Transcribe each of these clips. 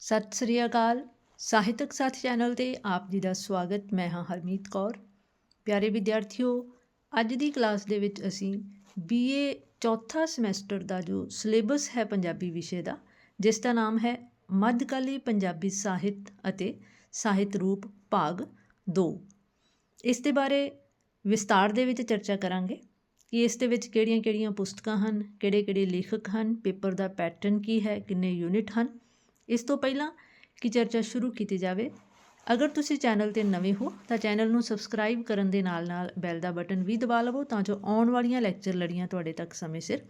ਸਤਿ ਸ੍ਰੀ ਅਕਾਲ। ਸਾਹਿਤਕ ਸਾਥ ਚੈਨਲ ਤੇ ਆਪ ਜੀ ਦਾ ਸਵਾਗਤ। ਮੈਂ ਹਾਂ ਹਰਮੀਤ ਕੌਰ। ਪਿਆਰੇ ਵਿਦਿਆਰਥੀਓ, ਅੱਜ ਦੀ ਕਲਾਸ ਦੇ ਵਿੱਚ ਅਸੀਂ BA ਚੌਥਾ ਸਮੈਸਟਰ ਦਾ ਜੋ ਸਿਲੇਬਸ ਹੈ ਪੰਜਾਬੀ ਵਿਸ਼ੇ ਦਾ, ਜਿਸ ਦਾ ਨਾਮ ਹੈ ਮੱਧਕਾਲੀ ਪੰਜਾਬੀ ਸਾਹਿਤ ਅਤੇ ਸਾਹਿਤ ਰੂਪ ਭਾਗ 2 ਇਸ ਦੇ ਬਾਰੇ ਵਿਸਤਾਰ ਦੇ ਵਿੱਚ ਚਰਚਾ ਕਰਾਂਗੇ। ਕਿ ਇਸ ਦੇ ਵਿੱਚ ਕਿਹੜੀਆਂ-ਕਿਹੜੀਆਂ ਪੁਸਤਕਾਂ ਹਨ, ਕਿਹੜੇ-ਕਿਹੜੇ ਲੇਖਕ ਹਨ, ਪੇਪਰ ਦਾ ਪੈਟਰਨ ਕੀ ਹੈ, ਕਿੰਨੇ ਯੂਨਿਟ ਹਨ ਇਸ ਤੋਂ ਪਹਿਲਾਂ ਕਿ ਚਰਚਾ ਸ਼ੁਰੂ ਕੀਤੀ ਜਾਵੇ, ਅਗਰ ਤੁਸੀਂ ਚੈਨਲ ਤੇ ਨਵੇਂ ਹੋ, ਤਾਂ ਚੈਨਲ ਨੂੰ ਸਬਸਕ੍ਰਾਈਬ ਕਰਨ ਦੇ ਨਾਲ-ਨਾਲ ਬੈਲ ਦਾ ਬਟਨ ਵੀ ਦਬਾ ਲਵੋ ਤਾਂ ਜੋ ਆਉਣ ਵਾਲੀਆਂ ਲੈਕਚਰ ਲੜੀਆਂ ਤੁਹਾਡੇ ਤੱਕ ਸਮੇਂ ਸਿਰ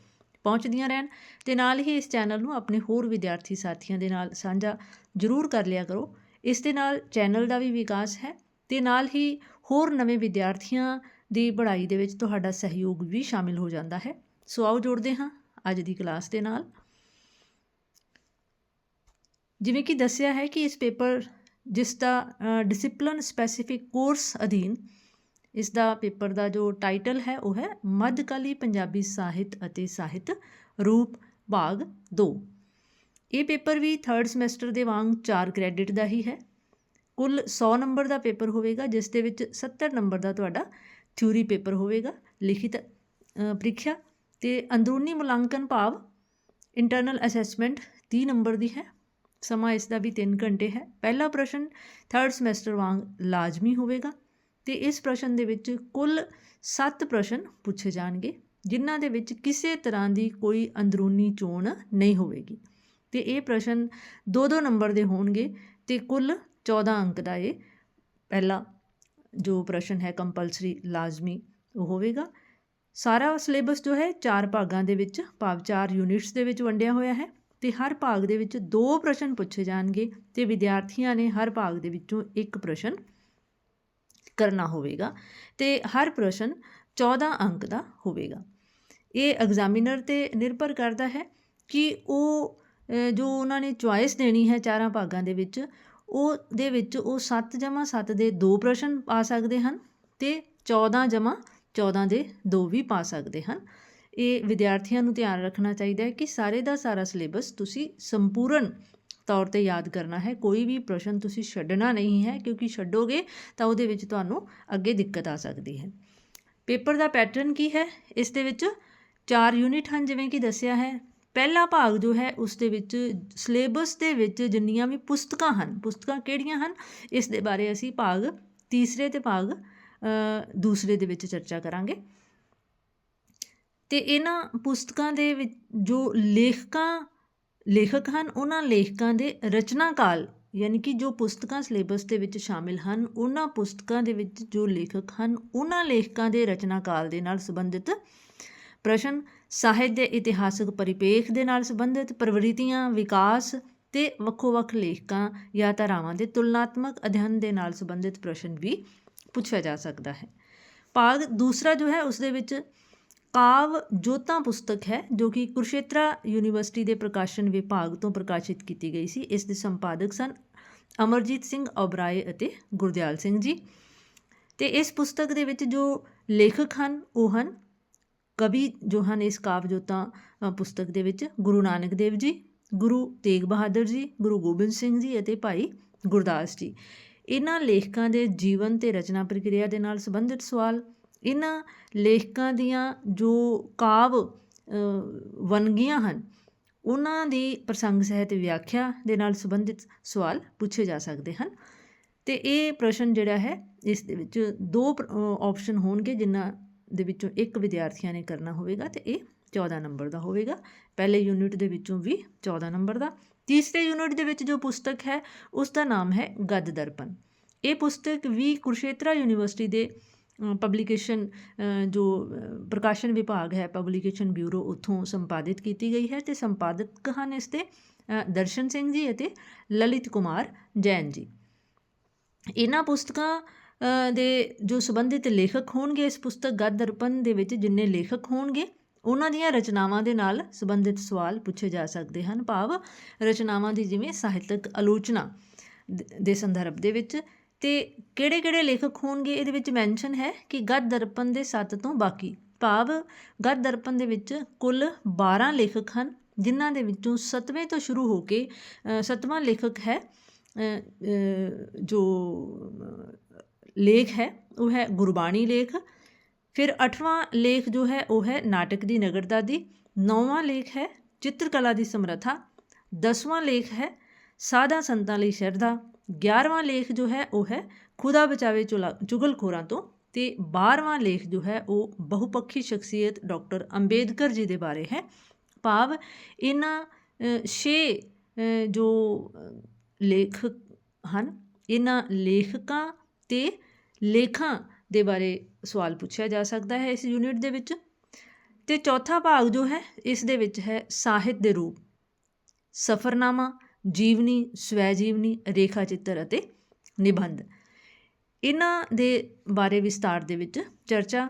ਪਹੁੰਚਦੀਆਂ ਰਹਿਣ। ਤੇ ਨਾਲ ਹੀ ਇਸ ਚੈਨਲ ਨੂੰ ਆਪਣੇ ਹੋਰ ਵਿਦਿਆਰਥੀ ਸਾਥੀਆਂ ਦੇ ਨਾਲ ਸਾਂਝਾ ਜ਼ਰੂਰ ਕਰ ਲਿਆ ਕਰੋ। ਇਸ ਦੇ ਨਾਲ ਚੈਨਲ ਦਾ ਵੀ ਵਿਕਾਸ ਹੈ ਤੇ ਨਾਲ ਹੀ ਹੋਰ ਨਵੇਂ ਵਿਦਿਆਰਥੀਆਂ ਦੀ ਪੜ੍ਹਾਈ ਦੇ ਵਿੱਚ ਤੁਹਾਡਾ ਸਹਿਯੋਗ ਵੀ ਸ਼ਾਮਿਲ ਹੋ ਜਾਂਦਾ ਹੈ। ਸੋ ਆਓ ਜੋੜਦੇ ਹਾਂ ਅੱਜ ਦੀ ਕਲਾਸ ਦੇ ਨਾਲ। ਜਿਵੇਂ ਕਿ ਦੱਸਿਆ ਹੈ ਕਿ ਇਸ ਪੇਪਰ, ਜਿਸ ਦਾ ਡਿਸਪਲਿਨ ਸਪੈਸੀਫਿਕ ਕੋਰਸ ਅਧੀਨ, ਇਸ ਦਾ ਪੇਪਰ ਦਾ ਜੋ ਟਾਈਟਲ ਹੈ, ਉਹ ਹੈ ਮੱਧਕਾਲੀ ਪੰਜਾਬੀ ਸਾਹਿਤ ਅਤੇ ਸਾਹਿਤ ਰੂਪ ਭਾਗ 2 ਇਹ ਪੇਪਰ ਵੀ 3rd ਸਮੈਸਟਰ ਦੇ ਵਾਂਗ 4 ਕ੍ਰੈਡਿਟ ਦਾ ਹੀ ਹੈ। ਕੁੱਲ 100 ਨੰਬਰ ਦਾ ਪੇਪਰ ਹੋਵੇਗਾ, ਜਿਸ ਦੇ ਵਿੱਚ 70 ਨੰਬਰ ਦਾ ਤੁਹਾਡਾ ਥਿਊਰੀ ਪੇਪਰ ਹੋਵੇਗਾ, ਲਿਖਿਤ ਪ੍ਰੀਖਿਆ ਤੇ ਅੰਦਰੂਨੀ ਮੁਲਾਂਕਣ ਭਾਵ ਇੰਟਰਨਲ ਅਸੈਸਮੈਂਟ 30 ਨੰਬਰ ਦੀ ਹੈ। ਸਮਾਂ ਇਸ ਦਾ ਵੀ 3 ਘੰਟੇ ਹੈ। ਪਹਿਲਾ ਪ੍ਰਸ਼ਨ ਥਰਡ ਸਮੈਸਟਰ ਵਾਂਗ ਲਾਜ਼ਮੀ ਹੋਵੇਗਾ ਤੇ ਇਸ ਪ੍ਰਸ਼ਨ ਦੇ ਵਿੱਚ ਕੁੱਲ 7 ਪ੍ਰਸ਼ਨ ਪੁੱਛੇ ਜਾਣਗੇ, ਜਿਨ੍ਹਾਂ ਦੇ ਵਿੱਚ ਕਿਸੇ ਤਰ੍ਹਾਂ ਦੀ ਕੋਈ ਅੰਦਰੂਨੀ ਚੋਣ ਨਹੀਂ ਹੋਵੇਗੀ। ਤੇ ਇਹ ਪ੍ਰਸ਼ਨ 2-2 ਨੰਬਰ ਦੇ ਹੋਣਗੇ ਤੇ ਕੁੱਲ 14 ਅੰਕ ਦਾ ਇਹ ਪਹਿਲਾ ਜੋ ਪ੍ਰਸ਼ਨ ਹੈ ਕੰਪਲਸਰੀ ਲਾਜ਼ਮੀ ਉਹ ਹੋਵੇਗਾ। ਸਾਰਾ ਸਿਲੇਬਸ ਜੋ ਹੈ ਚਾਰ ਭਾਗਾਂ ਦੇ ਵਿੱਚ, ਭਾਵ ਚਾਰ ਯੂਨਿਟਸ ਦੇ ਵਿੱਚ ਵੰਡਿਆ ਹੋਇਆ ਹੈ। ਤੇ ਹਰ ਭਾਗ ਦੇ ਵਿੱਚ ਦੋ ਪ੍ਰਸ਼ਨ ਪੁੱਛੇ ਜਾਣਗੇ ਤੇ ਵਿਦਿਆਰਥੀਆਂ ਨੇ ਹਰ ਭਾਗ ਦੇ ਵਿੱਚੋਂ ਇੱਕ ਪ੍ਰਸ਼ਨ ਕਰਨਾ ਹੋਵੇਗਾ ਤੇ ਹਰ ਪ੍ਰਸ਼ਨ 14 ਅੰਕ ਦਾ ਹੋਵੇਗਾ। ਇਹ ਐਗਜ਼ਾਮੀਨਰ ਤੇ ਨਿਰਭਰ ਕਰਦਾ ਹੈ ਕਿ ਉਹ ਜੋ ਉਹਨਾਂ ਨੇ ਚੁਆਇਸ ਦੇਣੀ ਹੈ ਚਾਰਾਂ ਭਾਗਾਂ ਦੇ ਵਿੱਚ, ਉਹ ਦੇ ਵਿੱਚ ਉਹ 7 ਜਮਾ 7 ਦੇ ਦੋ ਪ੍ਰਸ਼ਨ ਪਾ ਸਕਦੇ ਹਨ ਤੇ 14 ਜਮਾ 14 ਦੇ ਦੋ ਵੀ ਪਾ ਸਕਦੇ ਹਨ। ਇਹ ਵਿਦਿਆਰਥੀਆਂ ਨੂੰ ਧਿਆਨ ਰੱਖਣਾ ਚਾਹੀਦਾ ਹੈ ਕਿ ਸਾਰੇ ਦਾ ਸਾਰਾ ਸਿਲੇਬਸ ਤੁਸੀਂ ਸੰਪੂਰਨ ਤੌਰ ਤੇ ਯਾਦ ਕਰਨਾ ਹੈ। ਕੋਈ ਵੀ ਪ੍ਰਸ਼ਨ ਤੁਸੀਂ ਛੱਡਣਾ ਨਹੀਂ ਹੈ, ਕਿਉਂਕਿ ਛੱਡੋਗੇ ਤਾਂ ਉਹਦੇ ਵਿੱਚ ਤੁਹਾਨੂੰ ਅੱਗੇ ਦਿੱਕਤ ਆ ਸਕਦੀ ਹੈ। ਪੇਪਰ ਦਾ ਪੈਟਰਨ ਕੀ ਹੈ? ਇਸ ਦੇ ਵਿੱਚ ਚਾਰ ਯੂਨਿਟ ਹਨ, ਜਿਵੇਂ ਕਿ ਦੱਸਿਆ ਹੈ। ਪਹਿਲਾ ਭਾਗ ਜੋ ਹੈ, ਉਸ ਦੇ ਵਿੱਚ ਸਿਲੇਬਸ ਦੇ ਵਿੱਚ ਜਿੰਨੀਆਂ ਵੀ ਪੁਸਤਕਾਂ ਹਨ, ਪੁਸਤਕਾਂ ਕਿਹੜੀਆਂ ਹਨ? ਇਸ ਦੇ ਬਾਰੇ ਅਸੀਂ ਭਾਗ ਤੀਸਰੇ ਤੇ ਭਾਗ ਦੂਸਰੇ ਦੇ ਵਿੱਚ ਚਰਚਾ ਕਰਾਂਗੇ। ਅਤੇ ਇਹਨਾਂ ਪੁਸਤਕਾਂ ਦੇ ਵਿੱਚ ਜੋ ਲੇਖਕਾਂ, ਲੇਖਕ ਹਨ, ਉਹਨਾਂ ਲੇਖਕਾਂ ਦੇ ਰਚਨਾ ਕਾਲ ਯਾਨੀ ਕਿ ਜੋ ਪੁਸਤਕਾਂ ਸਿਲੇਬਸ ਦੇ ਵਿੱਚ ਸ਼ਾਮਿਲ ਹਨ, ਉਹਨਾਂ ਪੁਸਤਕਾਂ ਦੇ ਵਿੱਚ ਜੋ ਲੇਖਕ ਹਨ, ਉਹਨਾਂ ਲੇਖਕਾਂ ਦੇ ਰਚਨਾ ਕਾਲ ਦੇ ਨਾਲ ਸੰਬੰਧਿਤ ਪ੍ਰਸ਼ਨ, ਸਾਹਿਤ ਦੇ ਇਤਿਹਾਸਕ ਪਰਿਪੇਖ ਦੇ ਨਾਲ ਸੰਬੰਧਿਤ ਪ੍ਰਵਿਰਤੀਆਂ, ਵਿਕਾਸ ਤੇ ਵੱਖੋ-ਵੱਖ ਲੇਖਕਾਂ ਜਾਂ ਧਾਰਾਵਾਂ ਦੇ ਤੁਲਨਾਤਮਕ ਅਧਿਐਨ ਦੇ ਨਾਲ ਸੰਬੰਧਿਤ ਪ੍ਰਸ਼ਨ ਵੀ ਪੁੱਛਿਆ ਜਾ ਸਕਦਾ ਹੈ। ਭਾਗ ਦੂਸਰਾ ਜੋ ਹੈ, ਉਸ ਦੇ ਵਿੱਚ ਕਾਵ ਜੋਤਾ ਪੁਸਤਕ ਹੈ, ਜੋ ਕਿ ਕੁਰਸ਼ੇਤਰਾ ਯੂਨੀਵਰਸਿਟੀ ਦੇ ਪ੍ਰਕਾਸ਼ਨ ਵਿਭਾਗ ਤੋਂ ਪ੍ਰਕਾਸ਼ਿਤ ਕੀਤੀ ਗਈ ਸੀ। ਇਸ ਦੇ ਸੰਪਾਦਕ ਸਨ ਅਮਰਜੀਤ ਸਿੰਘ ਓਬਰਾਏ ਅਤੇ ਗੁਰਦਿਆਲ ਸਿੰਘ ਜੀ। ਤੇ ਇਸ ਪੁਸਤਕ ਦੇ ਵਿੱਚ ਜੋ ਲੇਖਕ ਹਨ, ਉਹ ਹਨ ਕਵੀ ਜੋ ਹਨ ਇਸ ਕਾਵ ਜੋਤਾ ਪੁਸਤਕ ਦੇ ਵਿੱਚ ਗੁਰੂ ਨਾਨਕ ਦੇਵ ਜੀ, ਗੁਰੂ ਤੇਗ ਬਹਾਦਰ ਜੀ, ਗੁਰੂ ਗੋਬਿੰਦ ਸਿੰਘ ਜੀ ਅਤੇ ਭਾਈ ਗੁਰਦਾਸ ਜੀ। ਇਹਨਾਂ ਲੇਖਕਾਂ ਦੇ ਜੀਵਨ ਤੇ ਰਚਨਾ ਪ੍ਰਕਿਰਿਆ ਦੇ ਨਾਲ ਸੰਬੰਧਿਤ ਸਵਾਲ ਇਹਨਾਂ ਲੇਖਕਾਂ ਦੀਆਂ ਜੋ ਕਾਵ ਵੰਨਗੀਆਂ ਹਨ, ਉਹਨਾਂ ਦੀ ਪ੍ਰਸੰਗ ਸਹਿਤ ਵਿਆਖਿਆ ਦੇ ਨਾਲ ਸੰਬੰਧਿਤ ਸਵਾਲ ਪੁੱਛੇ ਜਾ ਸਕਦੇ ਹਨ। ਤੇ ਇਹ ਪ੍ਰਸ਼ਨ ਜਿਹੜਾ ਹੈ, ਇਸ ਦੇ ਵਿੱਚ ਦੋ ਆਪਸ਼ਨ ਹੋਣਗੇ ਜਿਨ੍ਹਾਂ ਦੇ ਵਿੱਚੋਂ ਇੱਕ ਵਿਦਿਆਰਥੀਆਂ ਨੇ ਕਰਨਾ ਹੋਵੇਗਾ ਤੇ ਇਹ 14 ਨੰਬਰ ਦਾ ਹੋਵੇਗਾ। ਪਹਿਲੇ ਯੂਨਿਟ ਦੇ ਵਿੱਚੋਂ ਵੀ 14 ਨੰਬਰ ਦਾ। ਤੀਸਰੇ ਯੂਨਿਟ ਦੇ ਵਿੱਚ ਜੋ ਪੁਸਤਕ ਹੈ, ਉਸ ਦਾ ਨਾਮ ਹੈ ਗੱਦ ਦਰਪਨ ਇਹ ਪੁਸਤਕ ਵੀ ਕੁਰਸ਼ੇਤਰਾ ਯੂਨੀਵਰਸਿਟੀ ਦੇ ਪਬਲੀਕੇਸ਼ਨ ਜੋ ਪ੍ਰਕਾਸ਼ਨ ਵਿਭਾਗ ਹੈ ਪਬਲੀਕੇਸ਼ਨ ਬਿਊਰੋ ਉੱਥੋਂ ਸੰਪਾਦਿਤ ਕੀਤੀ ਗਈ ਹੈ ਤੇ ਸੰਪਾਦਕ ਹਨ ਇਸ ਦੇ ਦਰਸ਼ਨ ਸਿੰਘ ਜੀ ਅਤੇ ਲਲਿਤ ਕੁਮਾਰ ਜੈਨ ਜੀ। ਇਹਨਾਂ ਪੁਸਤਕਾਂ ਦੇ ਜੋ ਸੰਬੰਧਿਤ ਲੇਖਕ ਹੋਣਗੇ, ਇਸ ਪੁਸਤਕ ਗੱਦ ਦਰਪਣ ਦੇ ਵਿੱਚ ਜਿੰਨੇ ਲੇਖਕ ਹੋਣਗੇ, ਉਹਨਾਂ ਦੀਆਂ ਰਚਨਾਵਾਂ ਦੇ ਨਾਲ ਸੰਬੰਧਿਤ ਸਵਾਲ ਪੁੱਛੇ ਜਾ ਸਕਦੇ ਹਨ। ਭਾਵ ਰਚਨਾਵਾਂ ਦੀ ਜਿਵੇਂ ਸਾਹਿਤਕ ਆਲੋਚਨਾ ਦੇ ਸੰਦਰਭ ਦੇ ਵਿੱਚ ਅਤੇ ਕਿਹੜੇ-ਕਿਹੜੇ ਲੇਖਕ ਹੋਣਗੇ? ਇਹਦੇ ਵਿੱਚ ਮੈਂਸ਼ਨ ਹੈ ਕਿ ਗੱਦ ਦਰਪਣ ਦੇ ਸੱਤ ਤੋਂ ਬਾਕੀ। ਭਾਵ, ਗੱਦ ਦਰਪਣ ਦੇ ਵਿੱਚ ਕੁੱਲ 12 ਲੇਖਕ ਹਨ, ਜਿਨ੍ਹਾਂ ਦੇ ਵਿੱਚੋਂ ਸੱਤਵੇਂ ਤੋਂ ਸ਼ੁਰੂ ਹੋ ਕੇ ਸੱਤਵਾਂ ਲੇਖਕ ਹੈ ਜੋ ਲੇਖ ਹੈ, ਉਹ ਹੈ ਗੁਰਬਾਣੀ ਲੇਖ। ਫਿਰ ਅੱਠਵਾਂ ਲੇਖ ਜੋ ਹੈ, ਉਹ ਹੈ ਨਾਟਕ ਦੀ ਨਗਰਦਾਦੀ। ਨੌਵਾਂ ਲੇਖ ਹੈ ਚਿੱਤਰਕਲਾ ਦੀ ਸਮਰੱਥਾ। ਦਸਵਾਂ ਲੇਖ ਹੈ ਸਾਧਾ ਸੰਤਾਂ ਲਈ ਸ਼ਰਧਾ। 11ਵਾਂ ਲੇਖ ਜੋ ਹੈ ਉਹ ਹੈ ਖੁਦਾ ਬਚਾਵੇ ਚੁਲਾ- ਚੁਗਲਖੋਰਾਂ ਤੋਂ ਤੇ 12ਵਾਂ ਲੇਖ ਜੋ ਹੈ ਉਹ ਬਹੁਪੱਖੀ ਸ਼ਖਸੀਅਤ ਡਾਕਟਰ ਅੰਬੇਦਕਰ ਜੀ ਦੇ ਬਾਰੇ ਹੈ। ਭਾਵ ਇਹਨਾਂ ਅ, ਛੇ ਜੋ ਅ, ਲੇਖਕ ਹਨ ਇਹਨਾਂ ਲੇਖਕਾਂ ਤੇ ਲੇਖਾਂ ਦੇ ਬਾਰੇ ਸਵਾਲ ਪੁੱਛਿਆ ਜਾ ਸਕਦਾ ਹੈ ਇਸ ਯੂਨਿਟ ਦੇ ਵਿੱਚ। ਤੇ ਚੌਥਾ ਭਾਗ ਜੋ ਹੈ ਇਸ ਦੇ ਵਿੱਚ ਹੈ ਸਾਹਿਤ ਦੇ ਰੂਪ। ਸਫਰਨਾਮਾ ਜੀਵਨੀ ਸਵੈ ਜੀਵਨੀ ਰੇਖਾ ਚਿੱਤਰ ਅਤੇ ਨਿਬੰਧ। ਇਹਨਾਂ ਦੇ ਬਾਰੇ ਵਿਸਤਾਰ ਦੇ ਵਿੱਚ ਚਰਚਾ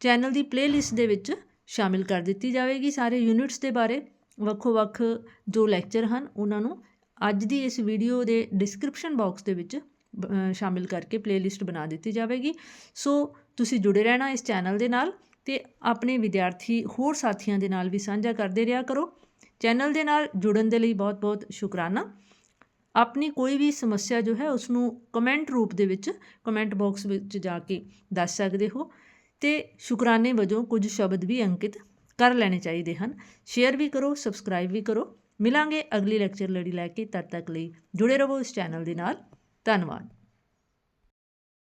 ਚੈਨਲ ਦੀ ਪਲੇਲਿਸਟ ਦੇ ਵਿੱਚ ਸ਼ਾਮਿਲ ਕਰ ਦਿੱਤੀ ਜਾਵੇਗੀ। ਸਾਰੇ ਯੂਨਿਟਸ ਦੇ ਬਾਰੇ ਵੱਖੋ ਵੱਖ ਜੋ ਲੈਕਚਰ ਹਨ, ਉਹਨਾਂ ਨੂੰ ਅੱਜ ਦੀ ਇਸ ਵੀਡੀਓ ਦੇ ਡਿਸਕ੍ਰਿਪਸ਼ਨ ਬਾਕਸ ਦੇ ਵਿੱਚ ਸ਼ਾਮਿਲ ਕਰਕੇ ਪਲੇਲਿਸਟ ਬਣਾ ਦਿੱਤੀ ਜਾਵੇਗੀ। ਸੋ ਤੁਸੀਂ ਜੁੜੇ ਰਹਿਣਾ ਇਸ ਚੈਨਲ ਦੇ ਨਾਲ ਤੇ ਆਪਣੇ ਵਿਦਿਆਰਥੀ ਹੋਰ ਸਾਥੀਆਂ ਦੇ ਨਾਲ ਵੀ ਸਾਂਝਾ ਕਰਦੇ ਰਿਹਾ ਕਰੋ। ਚੈਨਲ ਦੇ ਨਾਲ ਜੁੜਨ ਦੇ ਲਈ ਬਹੁਤ-ਬਹੁਤ ਸ਼ੁਕਰਾਨਾ। ਆਪਣੀ ਕੋਈ ਵੀ ਸਮੱਸਿਆ ਜੋ ਹੈ ਉਸ ਨੂੰ ਕਮੈਂਟ ਰੂਪ ਦੇ ਵਿੱਚ ਕਮੈਂਟ ਬਾਕਸ ਵਿੱਚ ਜਾ ਕੇ ਦੱਸ ਸਕਦੇ ਹੋ ਤੇ ਸ਼ੁਕਰਾਨੇ ਵਜੋਂ ਕੁਝ ਸ਼ਬਦ ਵੀ ਅੰਕਿਤ ਕਰ ਲੈਣੇ ਚਾਹੀਦੇ ਹਨ। ਸ਼ੇਅਰ ਵੀ ਕਰੋ ਸਬਸਕ੍ਰਾਈਬ ਵੀ ਕਰੋ। ਮਿਲਾਂਗੇ ਅਗਲੀ ਲੈਕਚਰ ਲੜੀ ਲੈ ਕੇ ਤਦ ਤੱਕ ਲਈ ਜੁੜੇ ਰਹੋ ਇਸ ਚੈਨਲ ਦੇ ਨਾਲ। ਧੰਨਵਾਦ।